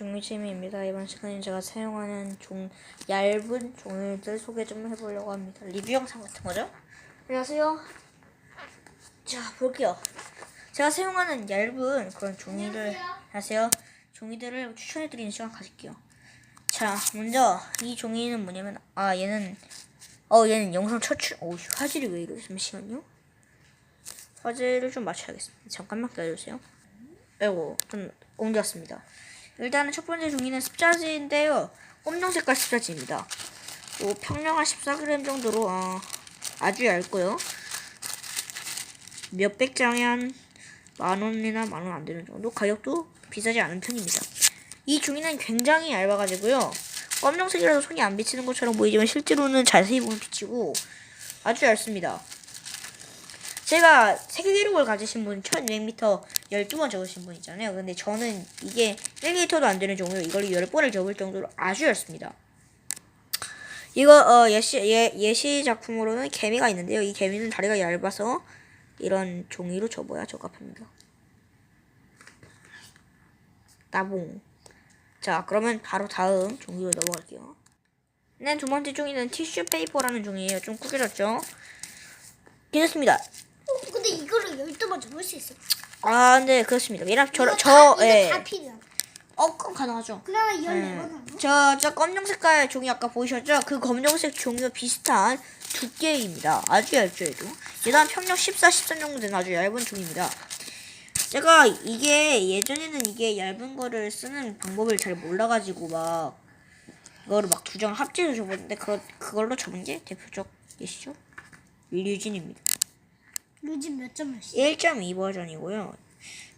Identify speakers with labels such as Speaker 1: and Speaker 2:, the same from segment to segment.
Speaker 1: 종이체미입니다. 이번 시간에 제가 사용하는 종 얇은 종이들 소개 좀 해보려고 합니다. 리뷰 영상 같은 거죠? 안녕하세요. 자 볼게요. 제가 사용하는 얇은 그런 종이를 안녕하세요. 종이들을 추천해드리는 시간 가질게요. 자 먼저 이 종이는 뭐냐면 아 얘는 어 얘는 영상 첫 출. 오 화질이 왜 이래? 잠시만요. 화질을 좀 맞춰야겠습니다. 잠깐만 기다려주세요. 아이고 좀 옮겼습니다. 일단은 첫 번째 종이는 습자지인데요. 검정 색깔 습자지입니다. 뭐 평량 한 14g 정도로 어, 아주 얇고요. 몇백 장에 한 만 원이나 만원 안 되는 정도 가격도 비싸지 않은 편입니다. 이 종이는 굉장히 얇아가지고요. 검정색이라서 손이 안 비치는 것처럼 보이지만 실제로는 자세히 보면 비치고 아주 얇습니다. 제가 세계 기록을 가지신 분 1200m 12번 접으신 분 있잖아요. 근데 저는 이게 1m도 안 되는 종이로 이걸 10번을 접을 정도로 아주 얇습니다. 이거 어 예시 예, 예시 작품으로는 개미가 있는데요. 이 개미는 다리가 얇아서 이런 종이로 접어야 적합합니다. 따봉. 자, 그러면 바로 다음 종이로 넘어갈게요. 네, 두 번째 종이는 티슈 페이퍼라는 종이에요. 좀 구겨졌죠? 괜찮습니다.
Speaker 2: 열두 번 접을 수 있어.
Speaker 1: 아, 네, 그렇습니다. 왜냐면 저, 저, 예.
Speaker 2: 다 필요해.
Speaker 1: 어, 그럼 가능하죠.
Speaker 2: 그러면 열네
Speaker 1: 음.
Speaker 2: 번 하고.
Speaker 1: 저, 저 검정 색깔 종이 아까 보이셨죠? 그 검정색 종이와 비슷한 두께입니다. 아주 얇죠, 얘도. 얘도 한 평력 14, 13 정도 되는 아주 얇은 종입니다. 제가 이게 예전에는 이게 얇은 거를 쓰는 방법을 잘 몰라가지고 막 이거를 막 두 장 합체해서 접었는데 그, 그걸로 접은 게 대표적 예시죠? 류진입니다.
Speaker 2: 루진 몇 점이었어?
Speaker 1: 1.2 버전이고요.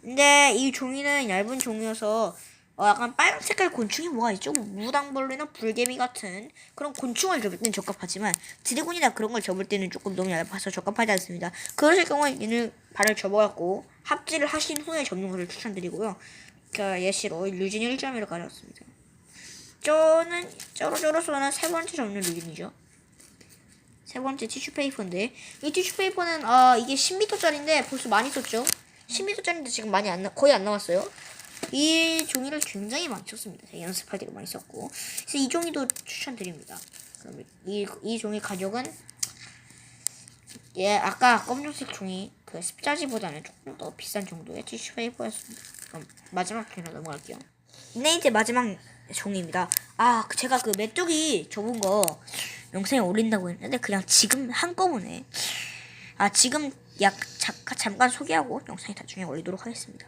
Speaker 1: 근데 이 종이는 얇은 종이어서 어, 약간 빨간 색깔 곤충이 뭐가 있죠? 뭐 무당벌레나 불개미 같은 그런 곤충을 접을 때는 적합하지만 드래곤이나 그런 걸 접을 때는 조금 너무 얇아서 적합하지 않습니다. 그러실 경우에 얘는 발을 접어갖고 합질을 하신 후에 접는 것을 추천드리고요. 그 예시로 류진 1.1을 가져왔습니다. 저는 저로저로서는 세 번째 접는 류진이죠. 세 번째 티슈 페이퍼인데 이 티슈 페이퍼는 아 이게 10m짜리인데 벌써 많이 썼죠. 10m짜리인데 지금 많이 안 나, 거의 안 남았어요. 이 종이를 굉장히 많이 썼습니다. 연습할 때도 많이 썼고 그래서 이 종이도 추천드립니다. 그럼 이, 이 종이 가격은 예 아까 검정색 종이 그 습자지보다는 조금 더 비싼 정도의 티슈 페이퍼였습니다. 그럼 마지막 종이로 넘어갈게요. 네 이제 마지막 종이입니다. 아그 제가 그 메뚜기 접은 거 영상에 올린다고 했는데 그냥 지금 한꺼번에 아 지금 약 잠깐 잠깐 소개하고 영상에 나중에 올리도록 하겠습니다.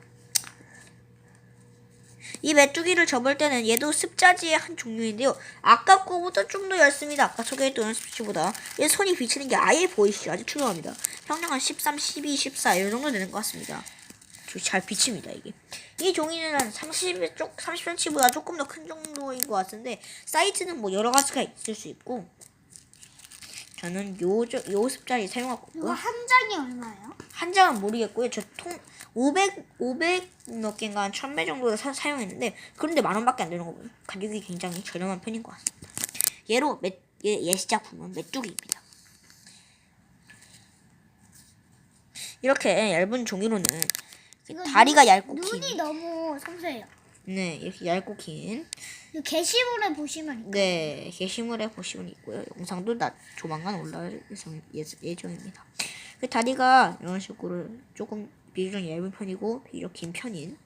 Speaker 1: 이 메뚜기를 접을 때는 얘도 습자지의 한 종류인데요. 아까 거보다 좀 더 얇습니다. 아까 소개했던 습지보다 얘 손이 비치는 게 아예 보이시죠? 아주 투명합니다. 평균 한 13, 12, 14 이 정도 되는 것 같습니다. 좀잘 비칩니다 이게. 이 종이는 한 30, 쪽 30cm보다 조금 더 큰 정도인 것 같은데 사이즈는 뭐 여러 가지가 있을 수 있고 저는 요, 저- 요 습자리 사용하고
Speaker 2: 이거
Speaker 1: 있고요.
Speaker 2: 한 장이 얼마예요?
Speaker 1: 한 장은 모르겠고요. 저 통 500, 500몇 개인가 한 1000배 정도 사, 사용했는데 그런데 만 원밖에 안 되는 거 보면 가격이 굉장히 저렴한 편인 것 같습니다. 얘로 매, 예, 예시작품은 메뚜기입니다. 이렇게 얇은 종이로는 다리가
Speaker 2: 눈-
Speaker 1: 얇고
Speaker 2: 눈이
Speaker 1: 긴
Speaker 2: 너무 섬세해요.
Speaker 1: 네, 이렇게 얇고
Speaker 2: 긴이 게시물에 보시면 있거든요.
Speaker 1: 네, 게시물에 보시면 있고요. 영상도 나 조만간 올라올 예정, 예, 예정입니다. 그 다리가 이런 식으로 조금 비교적 얇은 편이고 비교적 긴 편인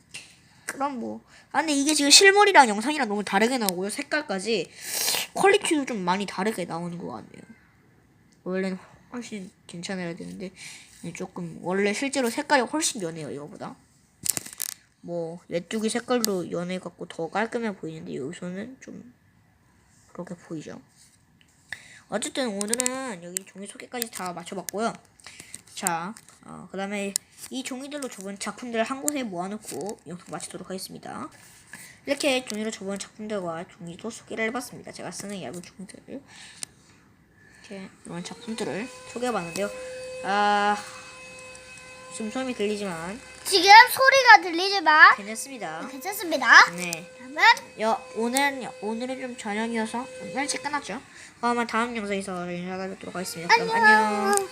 Speaker 1: 그런 뭐. 아 근데 이게 지금 실물이랑 영상이랑 너무 다르게 나오고요. 색깔까지 퀄리티도 좀 많이 다르게 나오는 것 같네요. 원래는 훨씬 괜찮아야 되는데 조금 원래 실제로 색깔이 훨씬 연해요 이거보다. 뭐 메뚜기 색깔도 연해 갖고 더 깔끔해 보이는데 여기서는 좀 그렇게 보이죠. 어쨌든 오늘은 여기 종이 소개까지 다 맞춰봤고요. 자, 어, 그 다음에 이 종이들로 접은 작품들을 한 곳에 모아놓고 영상 마치도록 하겠습니다. 이렇게 종이로 접은 작품들과 종이도 소개를 해봤습니다. 제가 쓰는 얇은 종이들을 이렇게 이런 작품들을 소개해봤는데요. 아, 좀 소음이 들리지만
Speaker 2: 지금 소리가 들리지만
Speaker 1: 괜찮습니다.
Speaker 2: 괜찮습니다.
Speaker 1: 네.
Speaker 2: 그러면
Speaker 1: 여, 오늘은, 오늘은 좀 저녁이어서 좀 일찍 끝났죠? 그러면 다음 영상에서 인사드리도록 하겠습니다. 그럼 안녕.
Speaker 2: 안녕.